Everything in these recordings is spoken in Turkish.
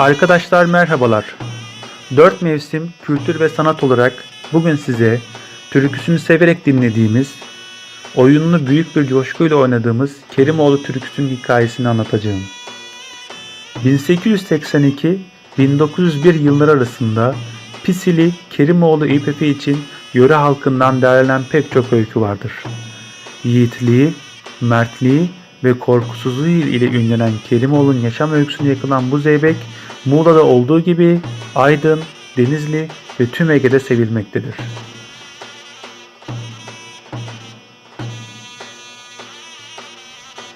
Arkadaşlar merhabalar. Dört mevsim kültür ve sanat olarak bugün size türküsünü severek dinlediğimiz, oyununu büyük bir coşkuyla oynadığımız Kerimoğlu türküsünün hikayesini anlatacağım. 1882-1901 yılları arasında Pisili Kerimoğlu İPP için yöre halkından derlenen pek çok öykü vardır. Yiğitliği, mertliği ve korkusuzluğu ile ünlenen Kerimoğlu'nun yaşam öyküsüne yakılan bu zeybek, Muğla'da olduğu gibi Aydın, Denizli ve tüm Ege'de sevilmektedir.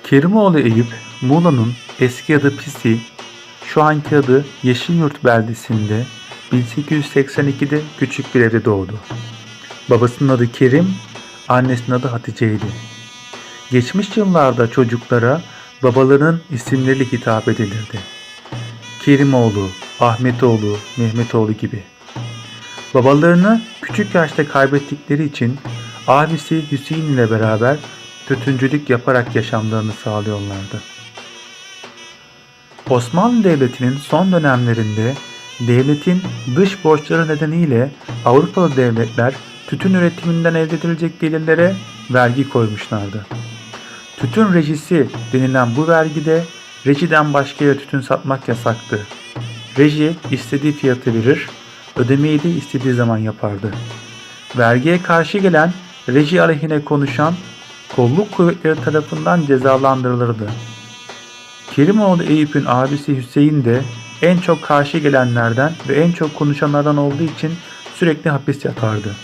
Kerimoğlu Eyüp, Muğla'nın eski adı Pisi, şu anki adı Yeşilyurt beldesinde 1882'de küçük bir evde doğdu. Babasının adı Kerim, annesinin adı Hatice'ydi. Geçmiş yıllarda çocuklara babalarının isimleriyle hitap edilirdi. Kerimoğlu, Ahmetoğlu, Mehmetoğlu gibi. Babalarını küçük yaşta kaybettikleri için abisi Hüseyin ile beraber tütüncülük yaparak yaşamlarını sağlıyorlardı. Osmanlı Devleti'nin son dönemlerinde devletin dış borçları nedeniyle Avrupalı devletler tütün üretiminden elde edilecek gelirlere vergi koymuşlardı. Tütün rejisi denilen bu vergide rejiden başka yere tütün satmak yasaktı. Reji istediği fiyatı verir, ödemeyi de istediği zaman yapardı. Vergiye karşı gelen, reji aleyhine konuşan kolluk kuvvetleri tarafından cezalandırılırdı. Kerimoğlu Eyüp'ün abisi Hüseyin de en çok karşı gelenlerden ve en çok konuşanlardan olduğu için sürekli hapis yatardı.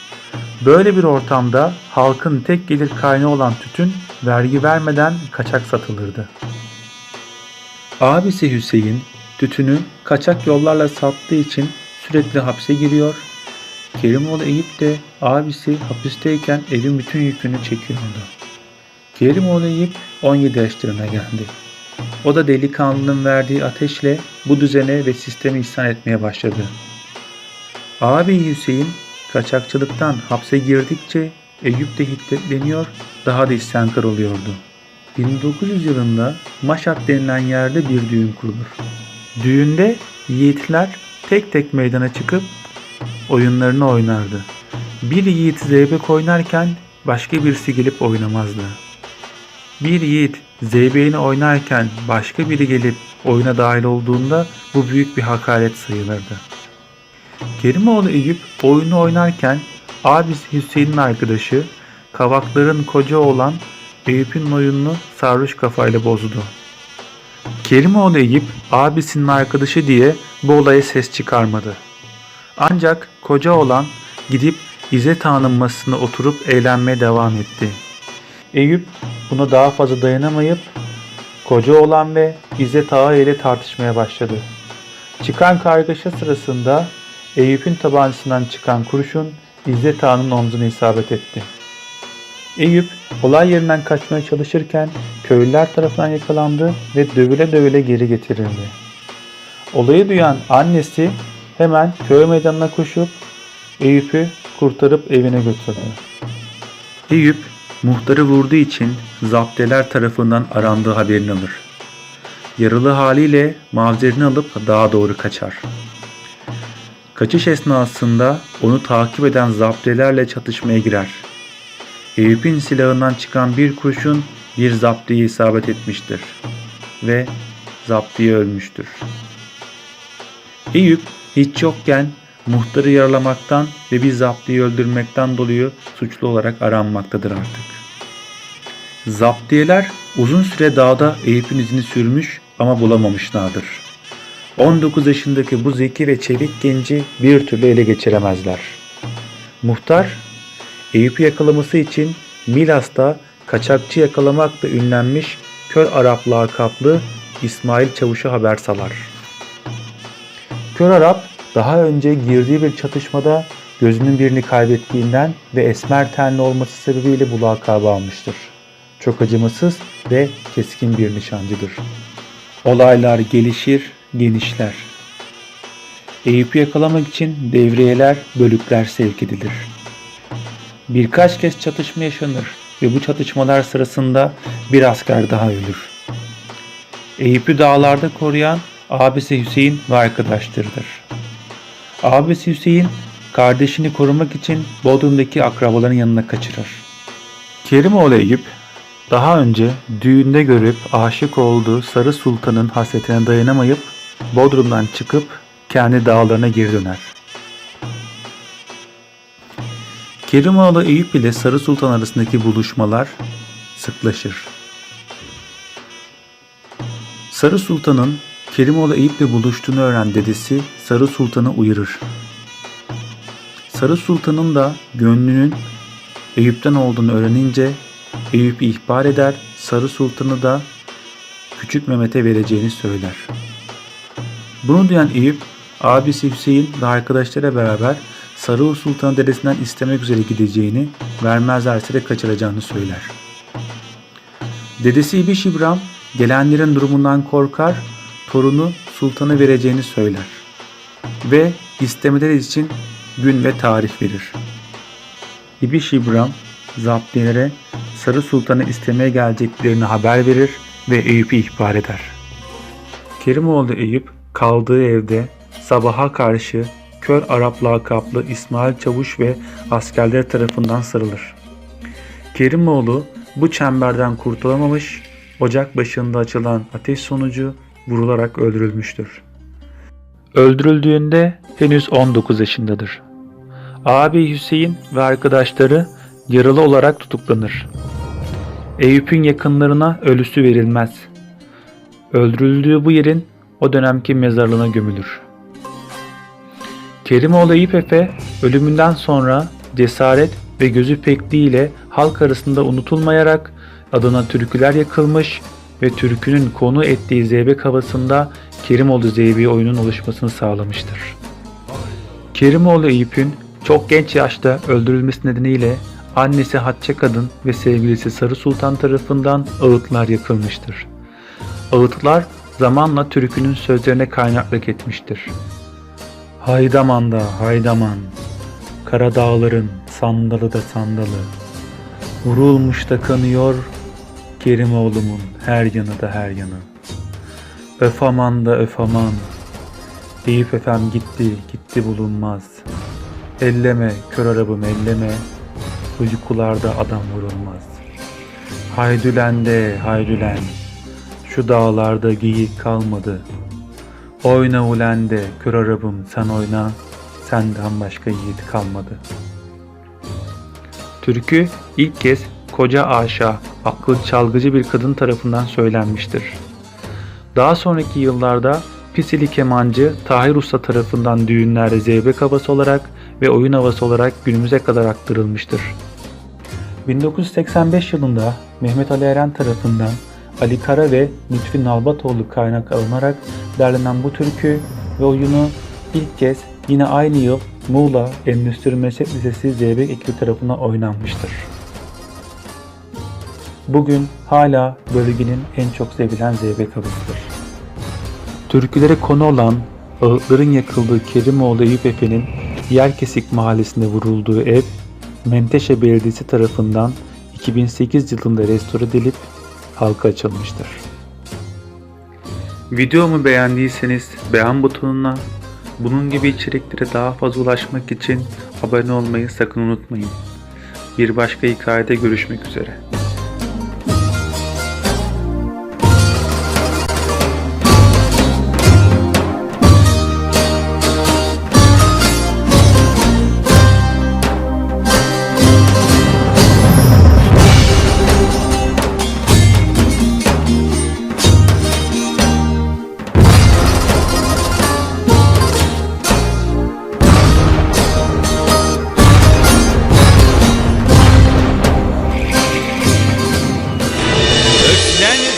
Böyle bir ortamda halkın tek gelir kaynağı olan tütün vergi vermeden kaçak satılırdı. Abisi Hüseyin tütünü kaçak yollarla sattığı için sürekli hapse giriyor. Kerimoğlu Eyüp de abisi hapisteyken evin bütün yükünü çekiyordu. Kerimoğlu Eyüp 17 yaşlarına geldi. O da delikanlının verdiği ateşle bu düzene ve sistemi ihsan etmeye başladı. Abi Hüseyin kaçakçılıktan hapse girdikçe Eyüp de hiddetleniyor, daha da isyankar oluyordu. 1900 yılında Maşat denilen yerde bir düğün kurulur. Düğünde yiğitler tek tek meydana çıkıp oyunlarını oynardı. Bir yiğit zeybek oynarken başka birisi gelip oynamazdı. Bir yiğit zeybeğini oynarken başka biri gelip oyuna dahil olduğunda bu büyük bir hakaret sayılırdı. Kerimoğlu Eyüp oyunu oynarken abisi Hüseyin'in arkadaşı Kavakların koca olan Eyüp'ün oyununu sarhoş kafayla bozdu. Kerimoğlu Eyüp abisinin arkadaşı diye bu olaya ses çıkarmadı. Ancak koca olan gidip İzzet Ağa'nın masasına oturup eğlenmeye devam etti. Eyüp buna daha fazla dayanamayıp koca olan ve İzzet Ağa ile tartışmaya başladı. Çıkan kargaşa sırasında Eyüp'ün tabancasından çıkan kurşun İzzet Ağa'nın omzuna isabet etti. Eyüp olay yerinden kaçmaya çalışırken köylüler tarafından yakalandı ve dövüle dövüle geri getirildi. Olayı duyan annesi hemen köy meydanına koşup Eyüp'ü kurtarıp evine götürdü. Eyüp muhtarı vurduğu için zapteler tarafından arandığı haberini alır. Yaralı haliyle mavzerini alıp dağa doğru kaçar. Kaçış esnasında onu takip eden zaptelerle çatışmaya girer. Eyüp'ün silahından çıkan bir kurşun bir zaptiye isabet etmiştir ve zaptiye ölmüştür. Eyüp hiç yokken muhtarı yaralamaktan ve bir zaptiyi öldürmekten dolayı suçlu olarak aranmaktadır artık. Zaptiyeler uzun süre dağda Eyüp'ün izini sürmüş ama bulamamışlardır. 19 yaşındaki bu zeki ve çevik genci bir türlü ele geçiremezler. Muhtar, Eyüp'ü yakalaması için Milas'ta kaçakçı yakalamakla ünlenmiş Kör Arap lakaplı İsmail Çavuş'a haber salar. Kör Arap daha önce girdiği bir çatışmada gözünün birini kaybettiğinden ve esmer tenli olması sebebiyle bu lakabı almıştır. Çok acımasız ve keskin bir nişancıdır. Olaylar gelişir, genişler. Eyüp'ü yakalamak için devriyeler, bölükler sevk edilir. Birkaç kez çatışma yaşanır ve bu çatışmalar sırasında bir asker daha ölür. Eyüp'ü dağlarda koruyan abisi Hüseyin ve arkadaşlarıdır. Abisi Hüseyin kardeşini korumak için Bodrum'daki akrabaların yanına kaçırır. Kerimoğlu Eyüp daha önce düğünde görüp aşık olduğu Sarı Sultan'ın hasretine dayanamayıp Bodrum'dan çıkıp kendi dağlarına geri döner. Kerimoğlu Eyüp ile Sarı Sultan arasındaki buluşmalar sıklaşır. Sarı Sultan'ın Kerimoğlu Eyüp'le buluştuğunu öğren dedesi Sarı Sultan'ı uyarır. Sarı Sultan'ın da gönlünün Eyüp'ten olduğunu öğrenince Eyüp'ü ihbar eder, Sarı Sultan'ı da Küçük Mehmet'e vereceğini söyler. Bunu duyan Eyüp, abisi Hüseyin ve arkadaşlara beraber Sarı Sultan'ı dedesinden istemek üzere gideceğini, vermezlerse de kaçıracağını söyler. Dedesi İbiş İbrahim gelenlerin durumundan korkar, torunu sultanı vereceğini söyler. Ve istemeleri için gün ve tarih verir. İbiş İbrahim zaptiyelere Sarı Sultan'ı istemeye geleceklerini haber verir ve Eyüp'ü ihbar eder. Kerimoğlu Eyüp kaldığı evde sabaha karşı kör Arap lakaplı İsmail Çavuş ve askerler tarafından sarılır. Kerimoğlu bu çemberden kurtulamamış, ocak başında açılan ateş sonucu vurularak öldürülmüştür. Öldürüldüğünde henüz 19 yaşındadır. Abi Hüseyin ve arkadaşları yaralı olarak tutuklanır. Eyüp'ün yakınlarına ölüsü verilmez. Öldürüldüğü bu yerin o dönemki mezarlığına gömülür. Kerimoğlu Eyüp Efe ölümünden sonra cesaret ve gözü pekliğiyle halk arasında unutulmayarak adına türküler yakılmış ve türkünün konu ettiği zeybek havasında Kerimoğlu Zeybeği oyunun oluşmasını sağlamıştır. Kerimoğlu Eyüp'ün çok genç yaşta öldürülmesi nedeniyle annesi Hatice Kadın ve sevgilisi Sarı Sultan tarafından ağıtlar yakılmıştır. Ağıtlar zamanla türkünün sözlerine kaynaklık etmiştir. Haydaman da haydaman, kara dağların sandalı da sandalı, vurulmuş da kanıyor, Kerimoğlu'mun her yanı da her yanı. Öf aman da öf aman, Eyüp efem gitti, gitti bulunmaz. Elleme, kör arabım elleme, uykularda adam vurulmaz. Haydülen de haydülen, şu dağlarda geyik kalmadı. Oyna ulen de kör arabım sen oyna, senden başka yiğit kalmadı. Türkü ilk kez koca aşa, aklı çalgıcı bir kadın tarafından söylenmiştir. Daha sonraki yıllarda Pisili kemancı Tahir Usta tarafından düğünlerde zeybek havası olarak ve oyun havası olarak günümüze kadar aktarılmıştır. 1985 yılında Mehmet Ali Eren tarafından Ali Kara ve Lütfi Nalbatoğlu kaynak alınarak derlenen bu türkü ve oyunu ilk kez yine aynı yıl Muğla Endüstri Meslek Lisesi Zeybek ekibi tarafından oynanmıştır. Bugün hala bölgenin en çok sevilen zeybek havasıdır. Türkülere konu olan ağıtların yakıldığı Kerimoğlu Eyüp Efe'nin Yerkesik mahallesinde vurulduğu ev Menteşe Belediyesi tarafından 2008 yılında restore edilip halka açılmıştır. Videomu beğendiyseniz beğen butonuna, bunun gibi içeriklere daha fazla ulaşmak için abone olmayı sakın unutmayın. Bir başka hikayede görüşmek üzere.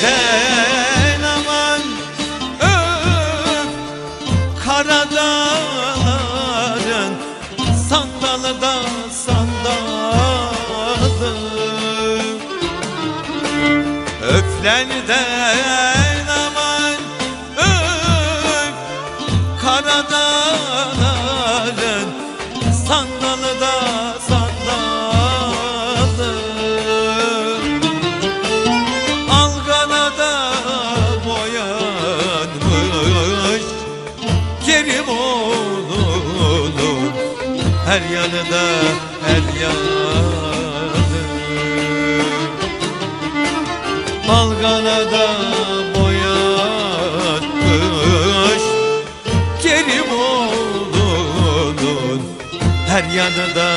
Öklerden aman öp Kara dağların sandalı da sandalı Öklerden aman öp Kara dağların sandalı da her yanı Balgana da boyatmış Kerimoğlu'nun her yanı da